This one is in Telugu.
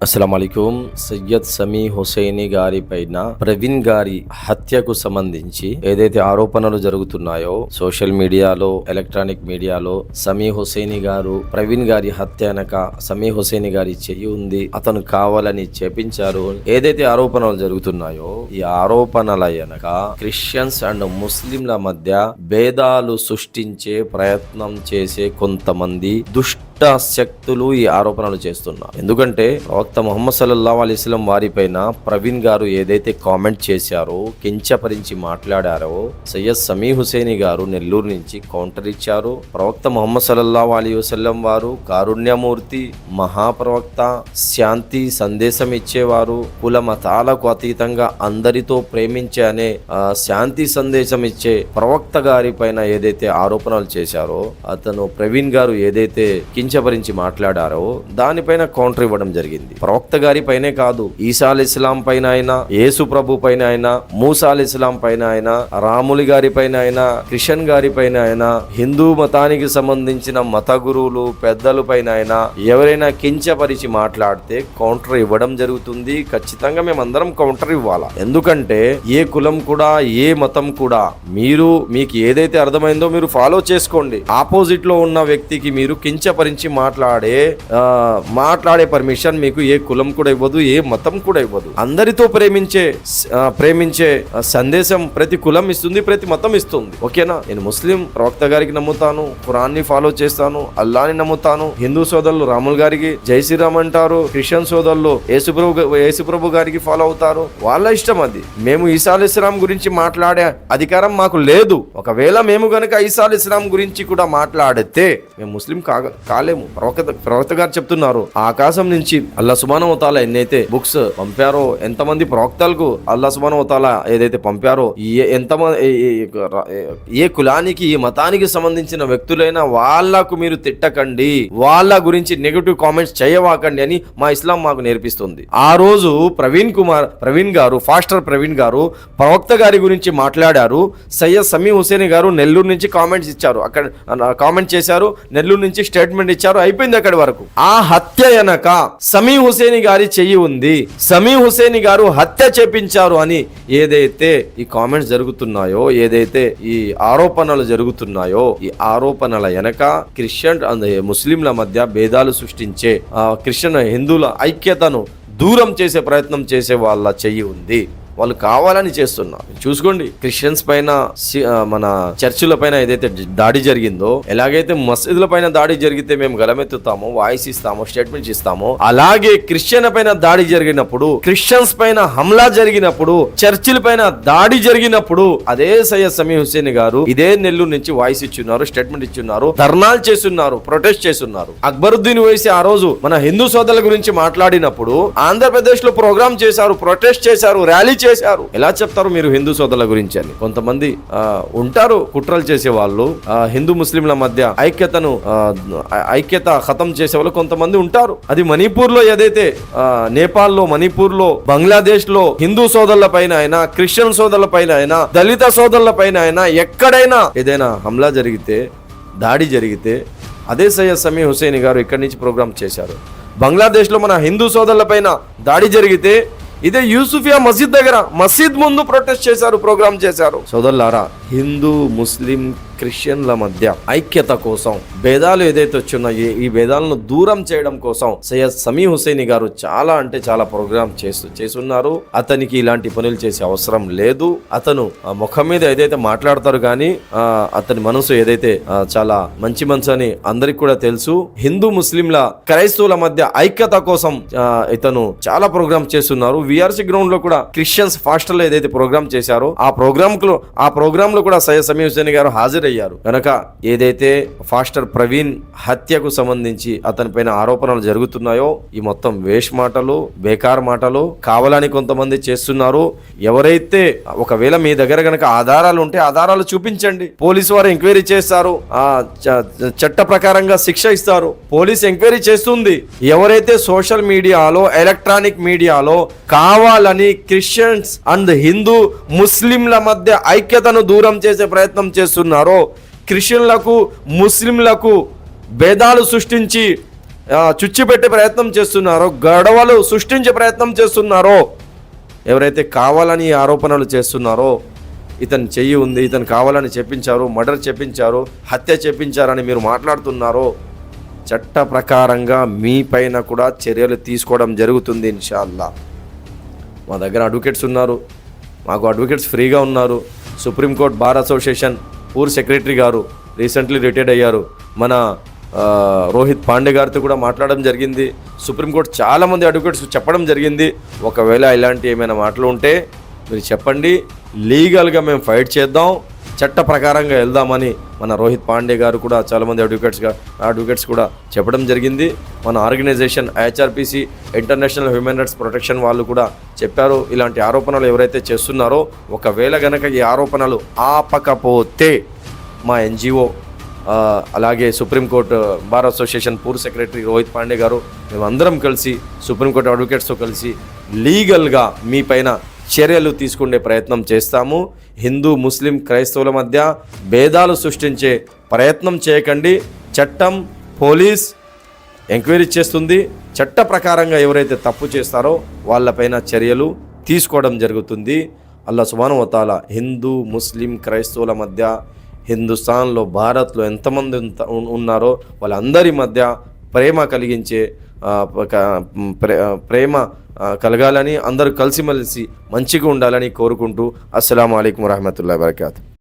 అస్సలం అయికం సయ్యద్ సమీ హుసైని గారి పైన ప్రవీణ్ గారి హత్యకు సంబంధించి ఏదైతే ఆరోపణలు జరుగుతున్నాయో సోషల్ మీడియాలో ఎలక్ట్రానిక్ మీడియాలో సమీ హుసైని గారు ప్రవీణ్ గారి హత్య అనక సమీ హుసైని గారి చెయ్యి ఉంది అతను కావాలని చేపించారు. ఏదైతే ఆరోపణలు జరుగుతున్నాయో ఈ ఆరోపణల వెనక క్రిస్టియన్స్ అండ్ ముస్లింల మధ్య భేదాలు సృష్టించే ప్రయత్నం చేసే కొంతమంది దుష్ట శక్తులు ఈ ఆరోపణలు చేస్తున్నారు ఎందుకంటే ప్రవక్త మొహమ్మద్ సల్లల్లా అలీస్లం వారిపైన ప్రవీణ్ గారు ఏదైతే కామెంట్ చేశారో కించపరించి మాట్లాడారో సయ్యద్ సమీ హుసేని గారు నెల్లూరు నుంచి కౌంటర్ ఇచ్చారు. ప్రవక్త మొహమ్మద్ సల్లల్లా అలీ వసల్లం వారు కారుణ్యమూర్తి మహాప్రవక్త శాంతి సందేశం ఇచ్చేవారు కుల మతాలకు అతీతంగా అందరితో ప్రేమించే అనే శాంతి సందేశం ఇచ్చే ప్రవక్త గారి పైన ఏదైతే ఆరోపణలు చేశారో అతను ప్రవీణ్ గారు ఏదైతే కించపరించి మాట్లాడారో దానిపైన కౌంటర్ ఇవ్వడం జరిగింది. ప్రవక్త గారి పైనే కాదు ఈసా ఇస్లాం పైన అయినా యేసు ప్రభు పైన అయినా మూసా ఇస్లాం పైన అయినా రాములి గారి పైన అయినా క్రిషన్ గారి పైన అయినా హిందూ మతానికి సంబంధించిన మత గురువులు పెద్దల పైన అయినా ఎవరైనా కించపరిచి మాట్లాడితే కౌంటర్ ఇవ్వడం జరుగుతుంది. ఖచ్చితంగా మేమందరం కౌంటర్ ఇవ్వాలా? ఎందుకంటే ఏ కులం కూడా ఏ మతం కూడా మీరు మీకు ఏదైతే అర్థమైందో మీరు ఫాలో చేసుకోండి. ఆపోజిట్లో ఉన్న వ్యక్తికి మీరు కించపరించి మాట్లాడే మాట్లాడే పర్మిషన్ మీకు ఏ కులం కూడా ఇవ్వదు ఏ మతం కూడా ఇవ్వదు. అందరితో ప్రేమించే ప్రేమించే సందేశం ప్రతి కులం ఇస్తుంది ప్రతి మతం ఇస్తుంది. ఓకేనా? నేను ముస్లిం ప్రవక్త గారికి నమ్ముతాను ని ఫాలో చేస్తాను అల్లాని నమ్ముతాను. హిందూ సోదరులు రాముల్ గారికి జై శ్రీరామ్ అంటారు క్రిస్టియన్ సోదరులు యేసుప్రభు యేసుప్రభు గారికి ఫాలో అవుతారు. వాళ్ళ ఇష్టం అది. మేము ఈసా ఇస్లాం గురించి మాట్లాడే అధికారం మాకు లేదు. ఒకవేళ మేము గనక ఈసా ఇస్లాం గురించి కూడా మాట్లాడితే మేము ముస్లిం కాగ చెప్పలేము. ప్రవక్త ప్రవక్త గారు చెప్తున్నారు ఆకాశం నుంచి అల్లా సుమానవతాల ఎన్నైతే బుక్స్ పంపారో ఎంతమంది ప్రవక్తలకు అల్లా సుమానవతాల ఏదైతే పంపారో ఏ ఎంతమంది ఏ కులానికి ఏ మతానికి సంబంధించిన వ్యక్తులైనా వాళ్ళకు మీరు తిట్టకండి. వాళ్ళ గురించి నెగటివ్ కామెంట్స్ చేయవాకండి అని మా ఇస్లాం మాకు నేర్పిస్తుంది. ఆ రోజు ప్రవీణ్ కుమార్ ప్రవీణ్ గారు ఫాస్టర్ ప్రవీణ్ గారు ప్రవక్త గారి గురించి మాట్లాడారు. సయ్యద్ సమీ హుసేన్ గారు నెల్లూరు నుంచి కామెంట్స్ ఇచ్చారు. అక్కడ కామెంట్ చేశారు. నెల్లూరు నుంచి స్టేట్మెంట్ ఇచ్చారు అయిపోయింది అక్కడి వరకు. ఆ హత్య వెనక సమీ హుసేన్ గారి చెయ్యి ఉంది. సమీ హుసేన్ గారు హత్య చేపించారు అని ఏదైతే ఈ కామెంట్స్ జరుగుతున్నాయో ఏదైతే ఈ ఆరోపణలు జరుగుతున్నాయో ఈ ఆరోపణల వెనక క్రిస్టియన్ అండ్ ముస్లింల మధ్య భేదాలు సృష్టించే ఆ, క్రిస్టియన్ హిందువుల ఐక్యతను దూరం చేసే ప్రయత్నం చేసే వాళ్ళ చెయ్యి ఉంది. వాళ్ళు కావాలని చేస్తున్నారు. చూసుకోండి క్రిస్టియన్స్ పైన సి- మన చర్చిల పైన ఏదైతే దాడి జరిగిందో ఎలాగైతే మసీదుల పైన దాడి జరిగితే మేము గలమెత్తుతామో వాయిస్ ఇస్తామో స్టేట్మెంట్స్ ఇస్తామో అలాగే క్రిస్టియన్ పైన దాడి జరిగినప్పుడు క్రిస్టియన్స్ పైన హమ్లా జరిగినప్పుడు చర్చిల పైన దాడి జరిగినప్పుడు అదే సయ్యద్ సమీ హుసేన్ గారు ఇదే నెల్లూరు నుంచి వాయిస్ ఇచ్చున్నారు స్టేట్మెంట్ ఇచ్చున్నారు ధర్నాలు చేస్తున్నారు ప్రొటెస్ట్ చేస్తున్నారు. అక్బరుద్దీన్ వేసి ఆ రోజు మన హిందూ సోదరుల గురించి మాట్లాడినప్పుడు ఆంధ్రప్రదేశ్లో ప్రోగ్రామ్ చేశారు ప్రొటెస్ట్ చేశారు ర్యాలీ చేశారు. ఎలా చెప్తారు మీరు హిందూ సోదరుల గురించి అని? కొంతమంది ఉంటారు కుట్రలు చేసే వాళ్ళు. హిందూ ముస్లింల మధ్య ఐక్యతను ఐక్యత ఖతం చేసే వాళ్ళు కొంతమంది ఉంటారు. అది మణిపూర్లో ఏదైతే నేపాల్లో మణిపూర్లో మణిపూర్లో బంగ్లాదేశ్లో హిందూ సోదరుల పైన అయినా క్రిస్టియన్ సోదరుల పైన అయినా దళిత సోదరుల పైన అయినా ఎక్కడైనా ఏదైనా హమ్లా జరిగితే దాడి జరిగితే అదే సయ్యద్ సమీ హుసేన్ గారు ఇక్కడి నుంచి ప్రోగ్రామ్ చేశారు. బంగ్లాదేశ్లో మన హిందూ సోదరుల పైన దాడి జరిగితే ఇదే యూసుఫియా మసీద్ దగ్గర మసీద్ ముందు ప్రొటెస్ట్ చేశారు ప్రోగ్రామ్ చేశారు. సోదరులారా హిందూ ముస్లిం క్రిస్టియన్ల మధ్య ఐక్యత కోసం భేదాలు ఏదైతే వచ్చున్నాయో ఈ భేదాలను దూరం చేయడం కోసం సయ్యద్ సమీ హుసేని గారు చాలా అంటే చాలా ప్రోగ్రామ్ చేస్తూ చేస్తున్నారు. అతనికి ఇలాంటి పనులు చేసే అవసరం లేదు. అతను ముఖం మీద ఏదైతే మాట్లాడతారు కానీ అతని మనసు ఏదైతే చాలా మంచి మనసు అని అందరికి కూడా తెలుసు. హిందూ ముస్లింల క్రైస్తవుల మధ్య ఐక్యత కోసం ఇతను చాలా ప్రోగ్రామ్ చేస్తున్నారు. విఆర్సీ గ్రౌండ్లో కూడా క్రిస్టియన్స్ ఫాస్టర్లో ఏదైతే ప్రోగ్రామ్ చేశారో ఆ ప్రోగ్రామ్లో ఆ ప్రోగ్రామ్లో కూడా సయ్యద్ సమీ హుసేని గారు హాజరయ్యారు కనుక ఏదైతే ఫాస్టర్ ప్రవీణ్ హత్యకు సంబంధించి అతనిపైన ఆరోపణలు జరుగుతున్నాయో ఈ మొత్తం వేష్ మాటలు బేకార్ మాటలు కావాలని కొంతమంది చేస్తున్నారు. ఎవరైతే ఒకవేళ మీ దగ్గర గనక ఆధారాలు ఉంటే ఆధారాలు చూపించండి. పోలీసు వారు ఎంక్వైరీ చేస్తారు. ఆ చట్ట ప్రకారంగా శిక్ష ఇస్తారు. పోలీస్ ఎంక్వైరీ చేస్తుంది. ఎవరైతే సోషల్ మీడియాలో ఎలక్ట్రానిక్ మీడియాలో కావాలని క్రిస్టియన్స్ అండ్ హిందూ ముస్లింల మధ్య ఐక్యతను దూరం చేసే ప్రయత్నం చేస్తున్నారో క్రిస్టియన్లకు ముస్లింలకు భేదాలు సృష్టించి చుచ్చిపెట్టే ప్రయత్నం చేస్తున్నారో గొడవలు సృష్టించే ప్రయత్నం చేస్తున్నారో ఎవరైతే కావాలని ఆరోపణలు చేస్తున్నారో ఇతను చెయ్యి ఉంది ఇతను కావాలని చెప్పించారు మర్డర్ చెప్పించారు హత్య చెప్పించారని మీరు మాట్లాడుతున్నారో చట్ట ప్రకారంగా మీ పైన కూడా చర్యలు తీసుకోవడం జరుగుతుంది ఇన్షాల్లా. మా దగ్గర అడ్వకేట్స్ ఉన్నారు మాకు అడ్వకేట్స్ ఫ్రీగా ఉన్నారు సుప్రీంకోర్టు బార్ అసోసియేషన్ పూర్ సెక్రటరీ గారు రీసెంట్లీ రిటైర్డ్ అయ్యారు. మన రోహిత్ పాండే గారితో కూడా మాట్లాడడం జరిగింది. సుప్రీంకోర్టు చాలామంది అడ్వకేట్స్ చెప్పడం జరిగింది. ఒకవేళ ఇలాంటి ఏమైనా మాటలు ఉంటే మీరు చెప్పండి. లీగల్గా మేము ఫైట్ చేద్దాం. చట్ట ప్రకారంగా వెళ్దామని మన రోహిత్ పాండే గారు కూడా చాలామంది అడ్వకేట్స్గా అడ్వకేట్స్ కూడా చెప్పడం జరిగింది. మన organisation IHRPC international human rights protection వాళ్ళు కూడా చెప్పారు. ఇలాంటి ఆరోపణలు ఎవరైతే చేస్తున్నారో ఒకవేళ గనక ఈ ఆరోపణలు ఆపకపోతే మా ఎన్జిఓ అలాగే సుప్రీంకోర్టు బార్ అసోసియేషన్ పూర్ సెక్రటరీ రోహిత్ పాండే గారు మేమందరం కలిసి సుప్రీంకోర్టు అడ్వకేట్స్తో కలిసి లీగల్గా మీ పైన చర్యలు తీసుకునే ప్రయత్నం చేస్తాము. హిందూ ముస్లిం క్రైస్తవుల మధ్య భేదాలు సృష్టించే ప్రయత్నం చేయకండి. చట్టం పోలీస్ ఎంక్వైరీ చేస్తుంది. చట్ట ప్రకారంగా ఎవరైతే తప్పు చేస్తారో వాళ్ళపైన చర్యలు తీసుకోవడం జరుగుతుంది. అల్లా సుబానువతాల హిందూ ముస్లిం క్రైస్తవుల మధ్య హిందుస్థాన్లో భారత్లో ఎంతమంది ఉన్నారో వాళ్ళందరి మధ్య ప్రేమ కలిగించే ప్రేమ కలగాలని అందరూ కలిసిమెలిసి మంచిగా ఉండాలని కోరుకుంటూ అస్సలం అయికం వరహమూల వరకాతు